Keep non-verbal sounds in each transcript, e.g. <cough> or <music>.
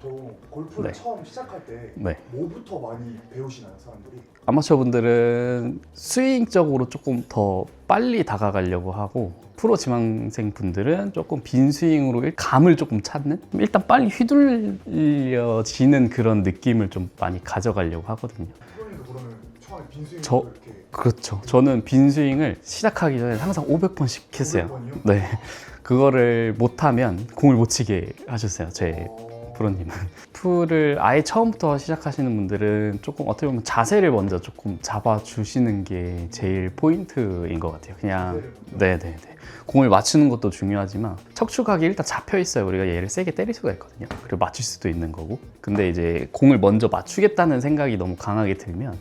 보통 골프를 네. 처음 시작할 때 네. 뭐부터 많이 배우시나요 사람들이? 아마추어 분들은 스윙적으로 조금 더 빨리 다가가려고 하고 프로 지망생 분들은 조금 빈 스윙으로 일- 감을 조금 찾는 일단 빨리 휘둘려지는 그런 느낌을 좀 많이 가져가려고 하거든요. 프로님도 그러면 처음에 빈 스윙 저- 이렇게 그렇죠. 저는 빈 스윙을 시작하기 전에 항상 500번씩 했어요. 500번이요? 네. 그거를 못하면 공을 못 치게 하셨어요. 제 어... 프로님은 풀을 아예 처음부터 시작하시는 분들은 조금 어떻게 보면 자세를 먼저 조금 잡아주시는 게 제일 포인트인 것 같아요. 그냥 네네네. 공을 맞추는 것도 중요하지만 척추각이 일단 잡혀 있어요. 우리가 얘를 세게 때릴 수가 있거든요. 그리고 맞출 수도 있는 거고. 근데 이제 공을 먼저 맞추겠다는 생각이 너무 강하게 들면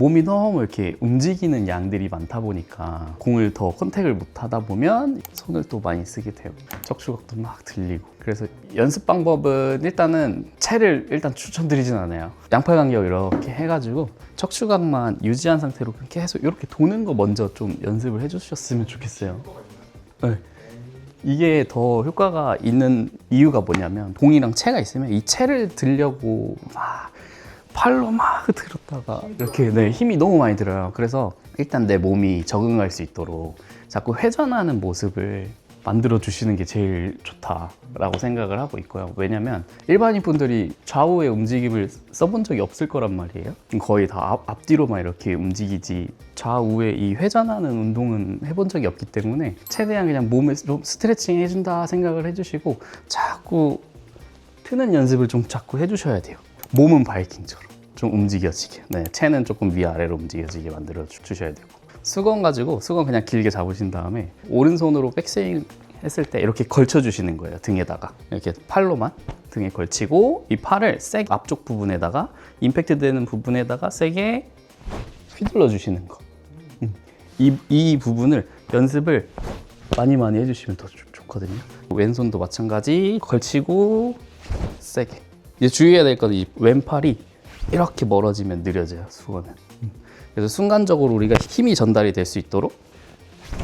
몸이 너무 이렇게 움직이는 양들이 많다 보니까 공을 더 컨택을 못 하다 보면 손을 또 많이 쓰게 되고 척추각도 막 들리고. 그래서 연습 방법은 일단은 채를 일단 추천드리진 않아요. 양팔 간격 이렇게 해가지고 척추각만 유지한 상태로 계속 이렇게 도는 거 먼저 좀 연습을 해주셨으면 좋겠어요. 네. 이게 더 효과가 있는 이유가 뭐냐면 공이랑 채가 있으면 이 채를 들려고 막 팔로 막 들었다가 이렇게 네, 힘이 너무 많이 들어요. 그래서 일단 내 몸이 적응할 수 있도록 자꾸 회전하는 모습을 만들어 주시는 게 제일 좋다라고 생각을 하고 있고요. 왜냐면 일반인 분들이 좌우의 움직임을 써본 적이 없을 거란 말이에요. 거의 다 앞, 앞뒤로만 이렇게 움직이지 좌우의 이 회전하는 운동은 해본 적이 없기 때문에 최대한 그냥 좀 스트레칭 해준다 생각을 해주시고 자꾸 트는 연습을 좀 자꾸 해주셔야 돼요. 몸은 바이킹처럼 좀 움직여지게. 네, 채는 조금 위아래로 움직여지게 만들어 주- 주셔야 되고. 수건 가지고 수건 그냥 길게 잡으신 다음에 오른손으로 백스윙 했을 때 이렇게 걸쳐 주시는 거예요. 등에다가 이렇게 팔로만 등에 걸치고 이 팔을 세 앞쪽 부분에다가 임팩트 되는 부분에다가 세게 휘둘러 주시는 거. 음. 이, 이 부분을 연습을 많이 많이 해주시면 더 좋- 좋거든요. 왼손도 마찬가지 걸치고 세게. 이제 주의해야 될 거는 이 왼팔이 이렇게 멀어지면 느려져요 수건은. 음. 그래서 순간적으로 우리가 힘이 전달이 될 수 있도록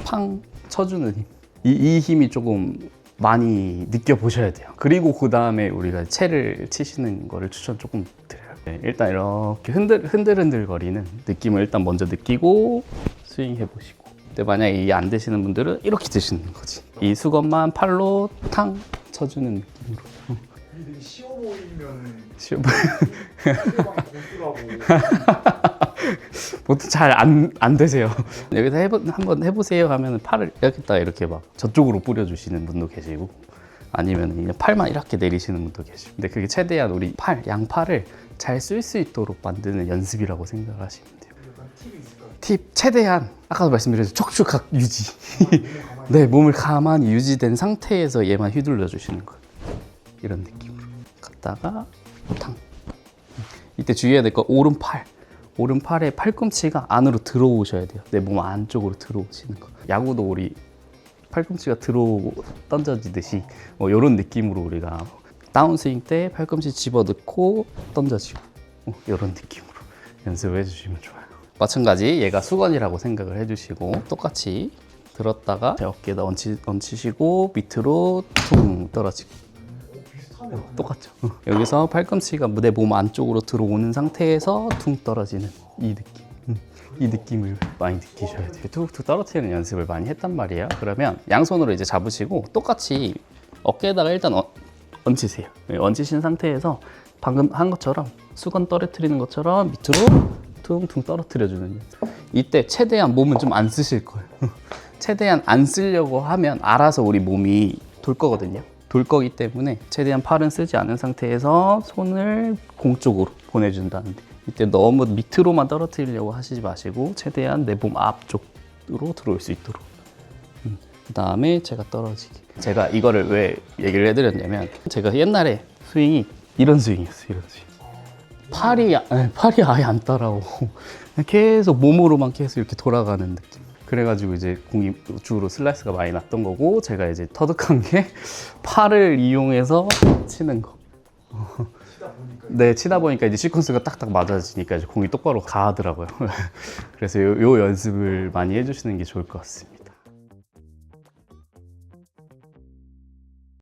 팡 쳐주는 힘. 이, 이 힘이 조금 많이 느껴보셔야 돼요. 그리고 그 다음에 우리가 채를 치시는 거를 추천 조금 드려요. 네, 일단 이렇게 흔들, 흔들흔들 거리는 느낌을 일단 먼저 느끼고 스윙 해보시고. 근데 만약에 이게 안 되시는 분들은 이렇게 드시는 거지. 이 수건만 팔로 탕 쳐주는 느낌으로. 되게 쉬워 보이면 쉬워 상대방이 고수라고 <laughs> 보통 잘 안 안 되세요. 여기서 해보, 한번 해보세요 하면 팔을 이렇게 이렇게 막 저쪽으로 뿌려주시는 분도 계시고 아니면 그냥 팔만 이렇게 내리시는 분도 계시고 근데 그게 최대한 우리 팔, 양팔을 잘 쓸 수 있도록 만드는 연습이라고 생각하시면 돼요. 약간 팁이 있을까요? 팁 최대한 아까도 말씀드렸죠 척추각 유지. 가만히 <laughs> 네 몸을 가만히 유지된 상태에서 얘만 휘둘러 주시는 거예요. 이런 느낌으로 갔다가 탕. 이때 주의해야 될 거 오른팔. 오른팔의 팔꿈치가 안으로 들어오셔야 돼요. 내 몸 안쪽으로 들어오시는 거. 야구도 우리 팔꿈치가 들어 던져지듯이 뭐 이런 느낌으로 우리가 다운스윙 때 팔꿈치 집어넣고 던져지고 어, 이런 느낌으로 연습을 해주시면 좋아요. 마찬가지 얘가 수건이라고 생각을 해주시고 똑같이 들었다가 제 어깨에다 얹히, 얹히시고 밑으로 퉁 떨어지고 똑같죠. 어. 여기서 팔꿈치가 내 몸 안쪽으로 들어오는 상태에서 퉁 떨어지는 이 느낌. 음, 이 느낌을 많이 느끼셔야 돼요. 툭툭 떨어뜨리는 연습을 많이 했단 말이에요. 그러면 양손으로 이제 잡으시고 똑같이 어깨에다가 일단 얹, 얹히세요. 네, 얹히신 상태에서 방금 한 것처럼 수건 떨어뜨리는 것처럼 밑으로 퉁퉁 떨어뜨려주는. 이때 최대한 몸은 좀 안 쓰실 거예요. <laughs> 최대한 안 쓰려고 하면 알아서 우리 몸이 돌 거거든요. 돌 거기 때문에 최대한 팔은 쓰지 않은 상태에서 손을 공 쪽으로 보내준다는 데 이때 너무 밑으로만 떨어뜨리려고 하시지 마시고 최대한 내 몸 앞쪽으로 들어올 수 있도록. 그 다음에 제가 떨어지기. 제가 이거를 왜 얘기를 해드렸냐면 제가 옛날에 스윙이 이런 스윙이었어요 이런 스윙. 팔이 팔이 아예 안 따라오고 <laughs> 계속 몸으로만 계속 이렇게 돌아가는 느낌. 그래가지고 이제 공이 우측으로 슬라이스가 많이 났던 거고 제가 이제 터득한 게 <laughs> 팔을 이용해서 치는 거. 치다 네, 치다 보니까 이제 시퀀스가 딱딱 맞아지니까 이제 공이 똑바로 가더라고요. <laughs> 그래서 요, 요 연습을 많이 해주시는 게 좋을 것 같습니다.